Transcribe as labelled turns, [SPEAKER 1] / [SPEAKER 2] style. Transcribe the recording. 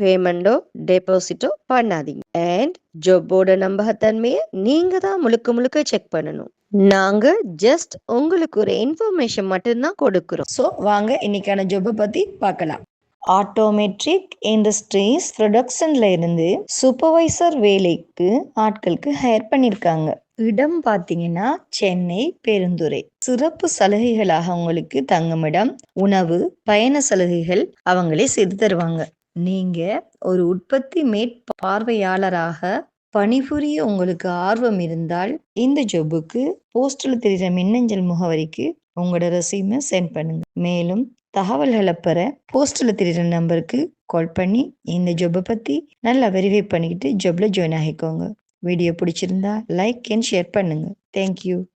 [SPEAKER 1] பேமெண்டோ டெபாசிட்டோ பண்ணாதீங்க. அண்ட் ஜாப்போட நம்பகத்தன்மையை நீங்க தான் முழுக்க முழுக்க செக் பண்ணணும். நாங்க ஜஸ்ட் உங்களுக்கு ஒரு இன்ஃபர்மேஷன் மட்டும்தான் கொடுக்குறோம். ஸோ வாங்க இன்னைக்கான ஜாப்பை பத்தி பார்க்கலாம். ஆட்டோமெட்ரிக் இண்டஸ்ட்ரீஸ் ப்ரொடக்ஷன்ல இருந்து சூப்பர்வைசர் வேலைக்கு ஆட்களுக்கு ஹையர் பண்ணியிருக்காங்க இடம் பார்த்தீங்கன்னா சென்னை பெருந்துறை. சிறப்பு சலுகைகளாக உங்களுக்கு தங்குமிடம் உணவு பயண சலுகைகள் அவங்களே செய்து தருவாங்க. நீங்க ஒரு உற்பத்தி மேற்பார்வையாளராக பணிபுரிய உங்களுக்கு ஆர்வம் இருந்தால் இந்த ஜொப்புக்கு போஸ்டில் தெரிகிற மின்னஞ்சல் முகவரிக்கு உங்களோட ரெசியூமை சென்ட் பண்ணுங்க. மேலும் தகவல்களை பெற போஸ்டில் தெரிகிற நம்பருக்கு கால் பண்ணி இந்த ஜொப்பை பற்றி நல்லா வெரிஃபை பண்ணிக்கிட்டு ஜொப்பில் ஜாயின் ஆகிக்கோங்க. வீடியோ பிடிச்சிருந்தா லைக் அண்ட் ஷேர் பண்ணுங்க. Thank you.